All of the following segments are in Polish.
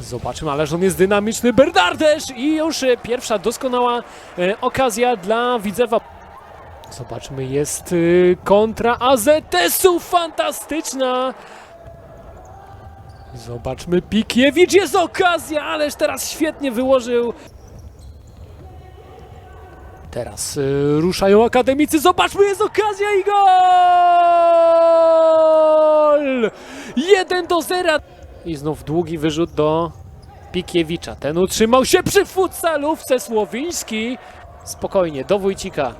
Zobaczymy, ależ on jest dynamiczny. Bernardesz i już e, pierwsza doskonała e, okazja dla Widzewa. Zobaczmy, jest e, kontra AZS-u, fantastyczna. Zobaczmy, Pikiewicz, jest okazja, ależ teraz świetnie wyłożył. Teraz ruszają akademicy, zobaczmy, jest okazja i gol! 1 do 0. I znów długi wyrzut do Pikiewicza. Ten utrzymał się przy futsalówce Słowiński. Spokojnie, do Wójcika.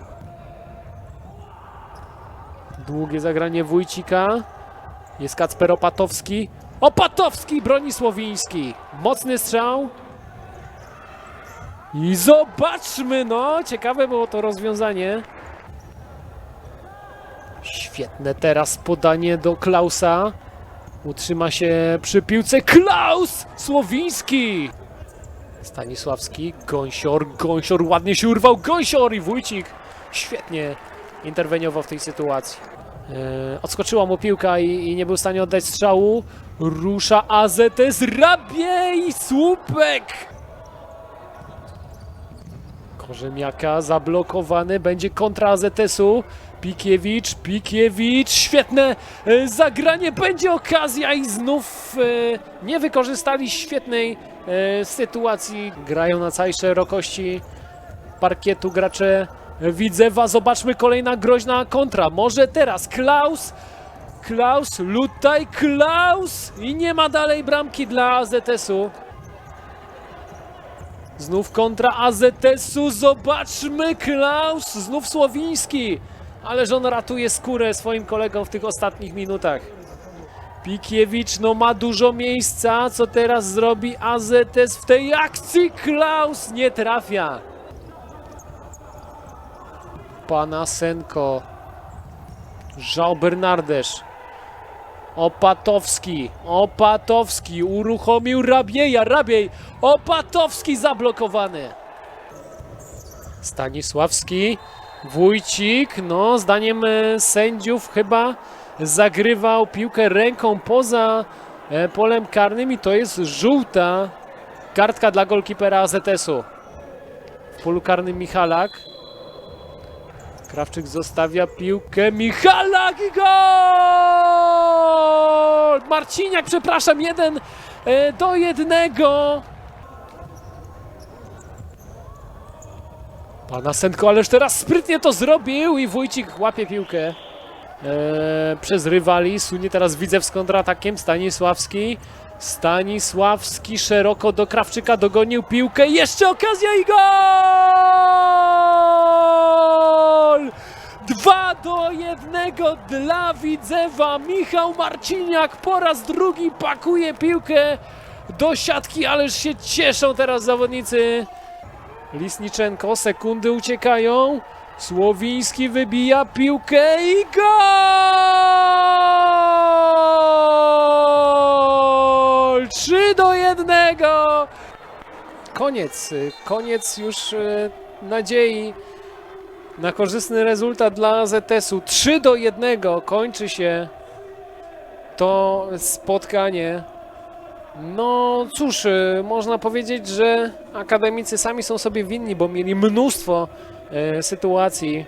Długie zagranie Wójcika. Jest Kacper Opatowski. Opatowski broni Słowiński. Mocny strzał. I zobaczmy, no, ciekawe było to rozwiązanie. Świetne teraz podanie do Klausa. Utrzyma się przy piłce Klaus Słowiński. Stanisławski, Gąsior, Gąsior ładnie się urwał, Gąsior i Wójcik świetnie interweniował w tej sytuacji. E, odskoczyła mu piłka i, i nie był w stanie oddać strzału. Rusza AZS, Rabiej, słupek! Korzemiaka zablokowany, będzie kontra AZS-u. Pikiewicz, Pikiewicz, świetne e, zagranie, będzie okazja i znów e, nie wykorzystali świetnej e, sytuacji. Grają na całej szerokości parkietu gracze Widzewa. Zobaczmy kolejna groźna kontra. Może teraz Klaus, Klaus, Lutaj, Klaus i nie ma dalej bramki dla AZS-u. Znów kontra AZS-u, zobaczmy, Klaus, znów Słowiński. Ależ on ratuje skórę swoim kolegom w tych ostatnich minutach. Pikiewicz no ma dużo miejsca, co teraz zrobi AZS w tej akcji? Klaus nie trafia. Panasenko. Żał Bernardesz. Opatowski, Opatowski uruchomił Rabieja, Rabiej, Opatowski zablokowany. Stanisławski, Wójcik, no zdaniem e, sędziów chyba zagrywał piłkę ręką poza e, polem karnym i to jest żółta kartka dla golkipera AZS-u. W polu karnym Michalak. Krawczyk zostawia piłkę. Michalak i gol! Marciniak, przepraszam, jeden e, do jednego. Pana Senko, ależ teraz sprytnie to zrobił i Wójcik łapie piłkę e, przez rywali. Sunie teraz Widzew z kontratakiem. Stanisławski. Stanisławski szeroko do Krawczyka dogonił piłkę. Jeszcze okazja i gol! 2 do 1 dla Widzewa. Michał Marciniak po raz drugi pakuje piłkę do siatki, ależ się cieszą teraz zawodnicy. Lisniczenko, sekundy uciekają. Słowiński wybija piłkę i gol! 3 do 1! Koniec, koniec już y, nadziei na korzystny rezultat dla ZS-u. 3 do 1 kończy się to spotkanie. No cóż, y, można powiedzieć, że akademicy sami są sobie winni, bo mieli mnóstwo e, sytuacji